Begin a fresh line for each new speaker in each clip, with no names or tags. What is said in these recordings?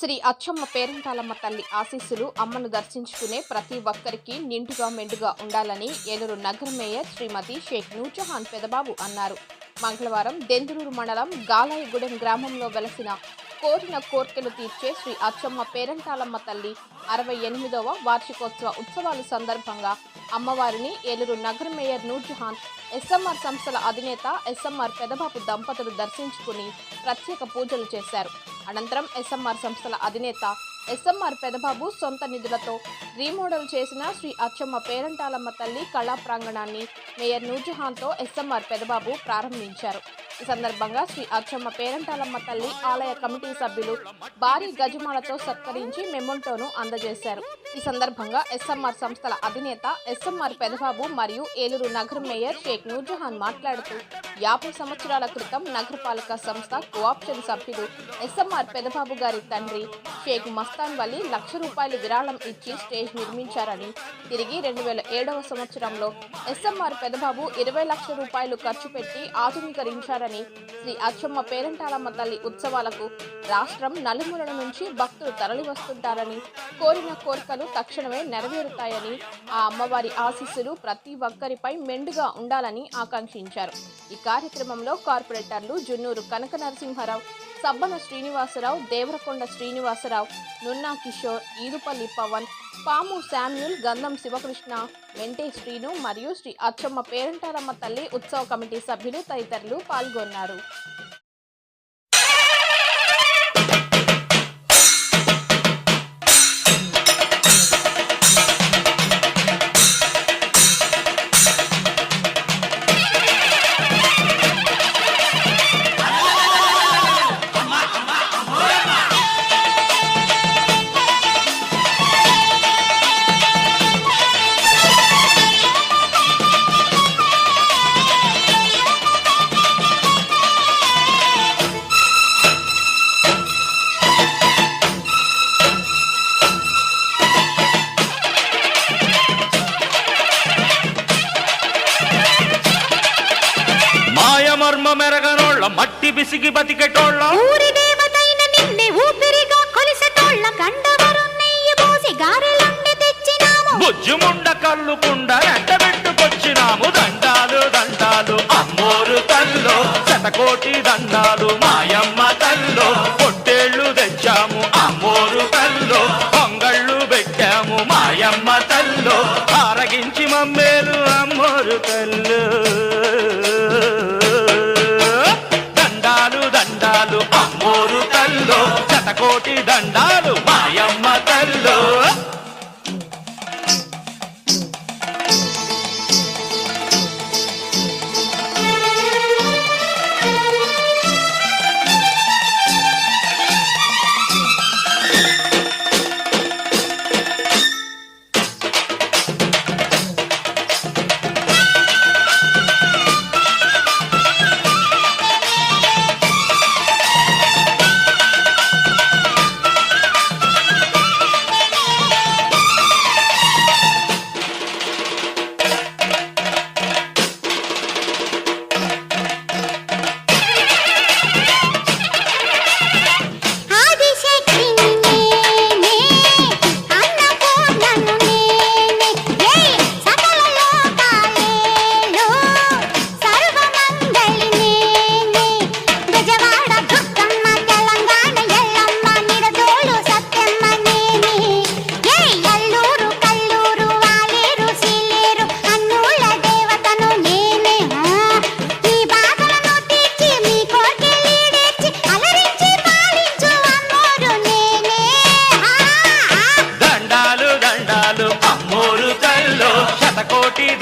శ్రీ అచ్చమ్మ పేరంటాలమ్మ తల్లి ఆశీస్సులు అమ్మను దర్శించుకునే ప్రతి ఒక్కరికి నిండుగా మెండుగా ఉండాలని ఏలూరు నగర మేయర్ శ్రీమతి షేక్ నూర్జహాన్ పెదబాబు అన్నారు. మంగళవారం దెందులూరు మండలం గాలాయగూడెం గ్రామంలో వెలసిన కోరిన కోర్కెలు తీర్చే శ్రీ అచ్చమ్మ పేరంటాలమ్మ తల్లి అరవై ఎనిమిదవ వార్షికోత్సవ ఉత్సవాల సందర్భంగా అమ్మవారిని ఏలూరు నగర మేయర్ నూర్జహాన్ ఎస్ఎంఆర్ సంస్థల అధినేత ఎస్ఎంఆర్ పెదబాబు దంపతులు దర్శించుకుని ప్రత్యేక పూజలు చేశారు. అనంతరం ఎస్ఎంఆర్ సంస్థల అధినేత ఎస్ఎంఆర్ పెదబాబు సొంత నిధులతో రీమోడల్ చేసిన శ్రీ అచ్చమ్మ పేరంటాలమ్మ తల్లి కళా ప్రాంగణాన్ని మేయర్ నూర్జహాన్తో ఎస్ఎంఆర్ పెదబాబు ప్రారంభించారు. ఈ సందర్భంగా శ్రీ అచ్చమ్మ పేరంటాలమ్మ తల్లి ఆలయ కమిటీ సభ్యులు భారీ గజమాలతో సత్కరించి మెమోంటోను అందజేశారు. ఈ సందర్భంగా ఎస్ఎంఆర్ సంస్థల అధినేత ఎస్ఎంఆర్ పెదబాబు మరియు ఏలూరు నగర మేయర్ షేక్ నూర్జహాన్ మాట్లాడుతూ యాభై సంవత్సరాల క్రితం నగరపాలక సంస్థ కోఆప్షన్ సభ్యుడు ఎస్ఎంఆర్ పెదబాబు గారి తండ్రి షేక్ మస్తాన్ వలి లక్ష రూపాయలు విరాళం ఇచ్చి స్టేజ్ నిర్మించారని తిరిగి రెండు వేల ఏడవ సంవత్సరంలో ఎస్ఎంఆర్ పెదబాబు ఇరవై లక్షల రూపాయలు ఖర్చు పెట్టి ఆధునీకరించారని శ్రీ అచ్చమ్మ పేరంటాలమ్మ తల్లి ఉత్సవాలకు రాష్ట్రం నలుమూలల నుంచి భక్తులు తరలి వస్తుంటారని కోరిన కోరికలు తక్షణమే నెరవేరుతాయని ఆ అమ్మవారి ఆశీస్సులు ప్రతి ఒక్కరిపై మెండుగా ఉండాలని ఆకాంక్షించారు. ఈ కార్యక్రమంలో కార్పొరేటర్లు జున్నూరు కనక నరసింహారావు సబ్బన శ్రీనివాసరావు దేవరకొండ శ్రీనివాసరావు నున్నా కిషోర్ ఈదుపల్లి పవన్ పాము శామ్యూల్ గంధం శివకృష్ణ వెంటే శ్రీను మరియు శ్రీ అచ్చమ్మ పేరంటారమ్మ తల్లి ఉత్సవ కమిటీ సభ్యులు తదితరులు పాల్గొన్నారు.
మెరగనోళ్ళ మట్టి బిసిగి బతికెటోళ్ళ
ఊరి దేవతైన నిన్నే ఊపిరిగా కొలిసెటోళ్ళ నెయ్యి పోసి గారెలండి తెచ్చినాము.
బుజ్జుముండ కళ్ళు కుండ ఎండబెట్టుకొచ్చినాము దండాలు దండాలు అమ్మోరు తల్లో శతకోటి దండాలు మాయమ్మ తల్లో పొట్టేళ్ళు శతకోటి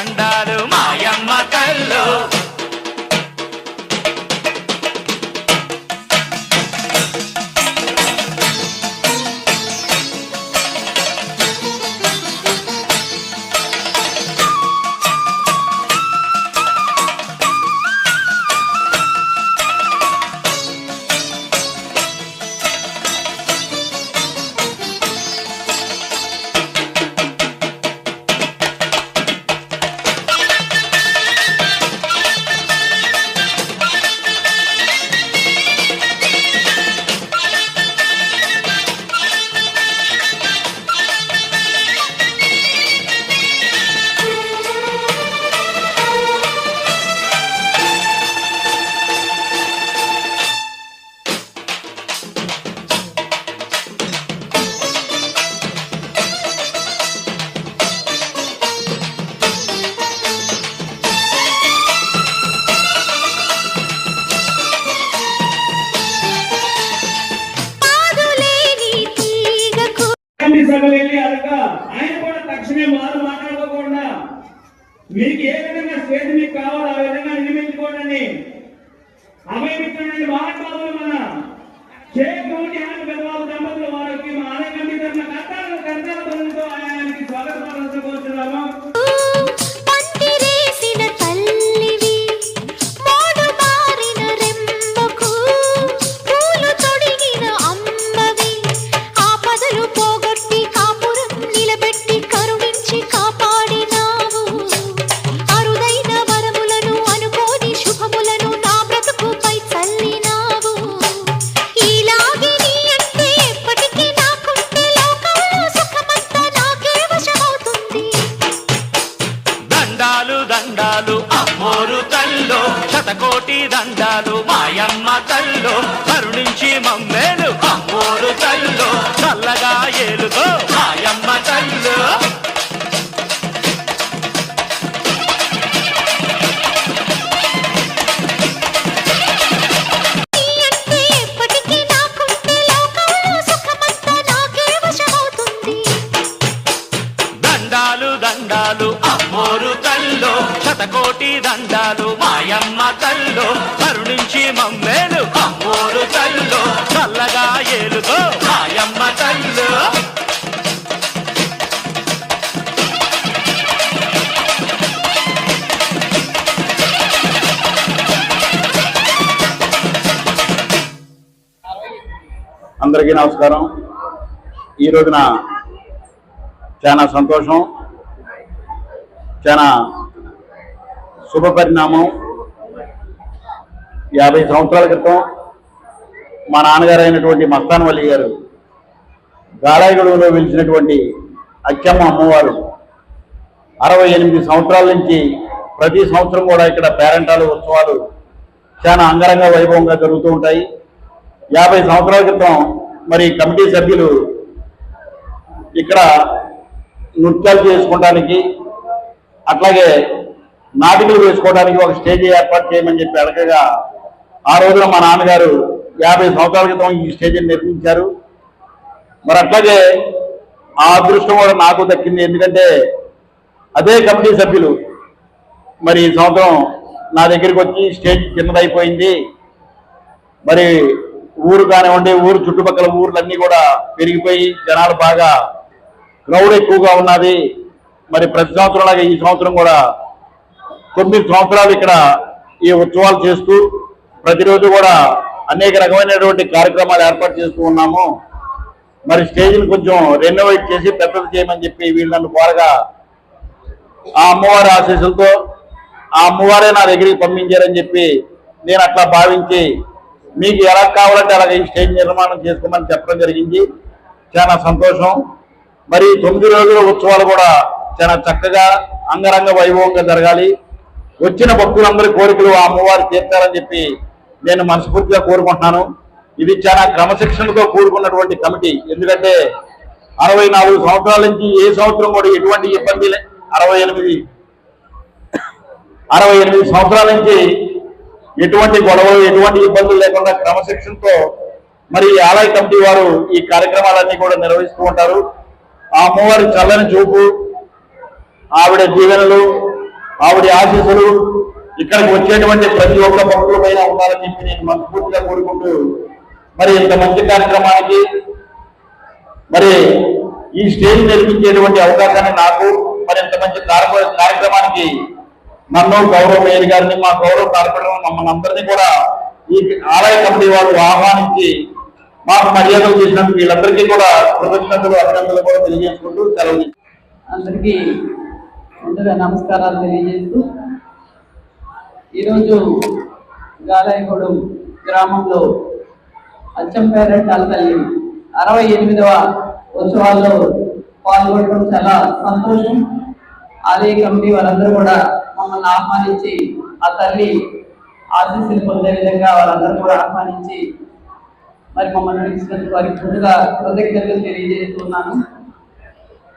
கண்டாலும்
ఆయన కూడా తక్షణమే మారు మాట్లాడుకోకుండా మీకు ఏ విధంగా స్టేజ్ మీకు కావాలో ఆ విధంగా నిర్మించుకోండి అభయమిత్రుడండి మహానుభావులు
దండాలు దండాలు అమ్మోరు తల్లో శతకోటి దండాలు మాయమ్మ తల్లో కరుణించి మమ్మేలు అమ్మోరు తల్లో చల్లగా ఏలుతో మాయమ్మ తల్లో. మాయమ్మ తల్లు.
అందరికీ నమస్కారం. ఈ రోజున చాలా సంతోషం చాలా శుభ పరిణామం యాభై సంవత్సరాల క్రితం మా నాన్నగారు అయినటువంటి మస్తాన్ వల్లి గారు గాడాయిగూడెంలో వెలిసినటువంటి అచ్చమ్మ అమ్మవారు అరవై ఎనిమిది సంవత్సరాల నుంచి ప్రతి సంవత్సరం కూడా ఇక్కడ పేరెంటాలు ఉత్సవాలు చాలా అంగరంగ వైభవంగా జరుగుతూ ఉంటాయి. యాభై సంవత్సరాల క్రితం మరి కమిటీ సభ్యులు ఇక్కడ నృత్యాలు చేసుకోవడానికి అట్లాగే నాటికలు వేసుకోవడానికి ఒక స్టేజ్ ఏర్పాటు చేయమని చెప్పి అడగగా ఆ రోజున మా నాన్నగారు యాభై సంవత్సరాల క్రితం ఈ స్టేజీని నిర్మించారు. మరి అట్లాగే ఆ అదృష్టం కూడా నాకు దక్కింది. ఎందుకంటే అదే కమిటీ సభ్యులు మరి ఈ సంవత్సరం నా దగ్గరికి వచ్చి స్టేజ్ చిన్నదైపోయింది మరి ఊరు కానివ్వండి ఊరు చుట్టుపక్కల ఊర్లన్నీ కూడా పెరిగిపోయి జనాలు బాగా క్రౌడ్ ఎక్కువగా ఉన్నది. మరి ప్రతి సంవత్సరం లాగా ఈ సంవత్సరం కూడా తొమ్మిది సంవత్సరాలు ఇక్కడ ఈ ఉత్సవాలు చేస్తూ ప్రతిరోజు కూడా అనేక రకమైనటువంటి కార్యక్రమాలు ఏర్పాటు చేస్తూ ఉన్నాము. మరి స్టేజ్ని కొంచెం రెనోవేట్ చేసి పెద్దది చేయమని చెప్పి వీళ్ళు నన్ను కోరగా ఆ అమ్మవారి ఆశీస్సులతో ఆ అమ్మవారే నా దగ్గరికి పంపించారని చెప్పి నేను అట్లా భావించి మీకు ఎలా కావాలంటే అలాగే ఈ స్టేజ్ నిర్మాణం చేసుకోమని చెప్పడం జరిగింది. చాలా సంతోషం. మరి తొమ్మిది రోజుల ఉత్సవాలు కూడా చాలా చక్కగా అంగరంగ వైభవంగా జరగాలి. వచ్చిన భక్తులందరి కోరికలు ఆ అమ్మవారు తీర్చాలని చెప్పి నేను మనస్ఫూర్తిగా కోరుకుంటున్నాను. ఇది చాలా క్రమశిక్షణతో కూడుకున్నటువంటి కమిటీ. ఎందుకంటే అరవై నాలుగు సంవత్సరాల నుంచి ఏ సంవత్సరం కూడా ఎటువంటి ఇబ్బంది లే- అరవై ఎనిమిది. అరవై ఎనిమిది సంవత్సరాల నుంచి ఎటువంటి గొడవలు ఎటువంటి ఇబ్బందులు లేకుండా క్రమశిక్షణతో మరి ఈ ఆలయ కమిటీ వారు ఈ కార్యక్రమాలన్నీ కూడా నిర్వహిస్తూ ఉంటారు. ఆ అమ్మవారి చల్లని చూపు ఆవిడ దీవెనలు ఆవిడ ఆశీస్సులు ఇక్కడికి వచ్చేటువంటి ప్రతి ఒక్క భక్తుల పైన ఉండాలని చెప్పి నేను మనస్ఫూర్తిగా కోరుకుంటూ మరి ఇంత మంచి కార్యక్రమానికి మరి ఈ స్టేజ్ నిర్మించేటువంటి అవకాశాన్ని నాకు మరి ఇంత మంచి కార్యక్రమానికి నన్ను గౌరవ మేయర్ గారిని మా గౌరవ కార్పొరేటర్ మమ్మల్ని అందరినీ కూడా ఈ ఆలయ కమిటీ వాళ్ళు ఆహ్వానించి మాకు మర్యాదలు చేసినందుకు వీళ్ళందరికీ కూడా కృతజ్ఞతలు అభినందనలు కూడా తెలియజేసుకుంటూ సెలవు
అందరికీ ముందుగా నమస్కారాలు తెలియజేస్తూ ఈరోజు గాలాయగూడెం గ్రామంలో అచ్చంపేరటాల తల్లి అరవై ఎనిమిదవ ఉత్సవాల్లో పాల్గొనడం చాలా సంతోషం. ఆలయ కమిటీ వారందరూ కూడా మమ్మల్ని ఆహ్వానించి ఆ తల్లి ఆశీస్సులు పొందే విధంగా వారందరూ కూడా ఆహ్వానించి మరి మమ్మల్ని నడిచినందుకు వారికి ముందుగా కృతజ్ఞతలు తెలియజేస్తున్నాను.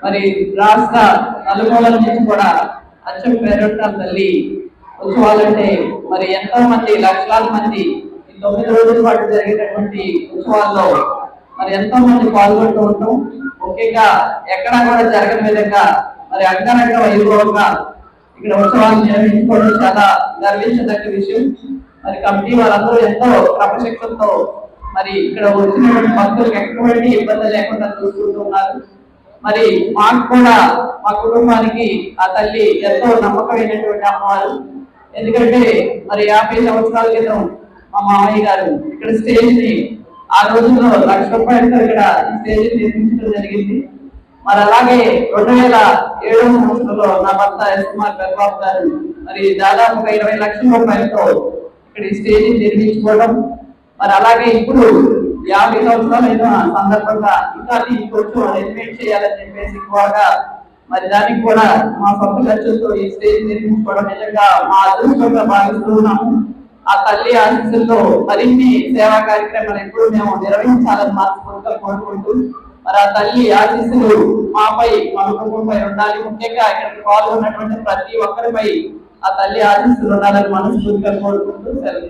మరి రాష్ట్ర నలుమూలల నుంచి కూడా అచ్చం పేరొట్టాల తల్లి ఉత్సవాలంటే మరి ఎంతో మంది లక్షలాది మంది ఈ తొమ్మిది రోజుల పాటు జరిగేటటువంటి ఉత్సవాల్లో మరి ఎంతో మంది పాల్గొంటూ ఉంటాం ముఖ్యంగా ఎక్కడా కూడా జరగని విధంగా మరి అంగరంగ వైభవంగా ఇక్కడ ఉత్సవాలు నిర్వహించుకోవడం చాలా గర్వించదగ్గ విషయం. మరి కమిటీ వాళ్ళందరూ ఎంతో క్రమశిక్షణతో మరి ఇక్కడ వచ్చినటువంటి భక్తులకు ఎటువంటి ఇబ్బంది లేకుండా చూసుకుంటున్నారు మరి మాకు కూడా మా కుటుంబానికి ఆ తల్లి ఎంతో నమ్మకమైనటువంటి అమ్మవారు. ఎందుకంటే మరి యాభై సంవత్సరాల క్రితం మా మామయ్య గారు ఇక్కడ స్టేజ్ని ఆ రోజుల్లో లక్ష రూపాయలతో ఇక్కడ ఈ స్టేజ్ నిర్మించడం జరిగింది. మరి అలాగే రెండు వేల ఏడవ సంవత్సరంలో నా భర్త ఎస్ కుమార్ పెద్దబాబు గారు మరి దాదాపు ఒక ఇరవై లక్షల రూపాయలతో ఇక్కడ ఈ స్టేజ్ నిర్మించుకోవడం. మరి అలాగే ఇప్పుడు యాభై సంవత్సరాలైన సందర్భంగా ఇంకా కొంచెం రెన్యువేట్ చేయాలని చెప్పేసి ఎక్కువగా మరి దానికి కూడా మా సొంత ఖర్చులతో ఈ స్టేజ్ నిర్మించుకోవడం నిజంగా మా అదృష్టంగా భావిస్తున్నాము ఆ తల్లి ఆశీస్సుల్లో మరిన్ని సేవా కార్యక్రమాలు ఎప్పుడు మేము నిర్వహించాలని మనస్ఫూర్తిగా కోరుకుంటూ మరి ఆ తల్లి ఆశీస్సులు మాపై మా కుటుంబంపై ఉండాలి. ముఖ్యంగా ఇక్కడికి పాల్గొన్నటువంటి ప్రతి ఒక్కరిపై ఆ తల్లి ఆశీస్సులు ఉండాలని మనస్ఫూర్తిగా కోరుకుంటూ సెలవు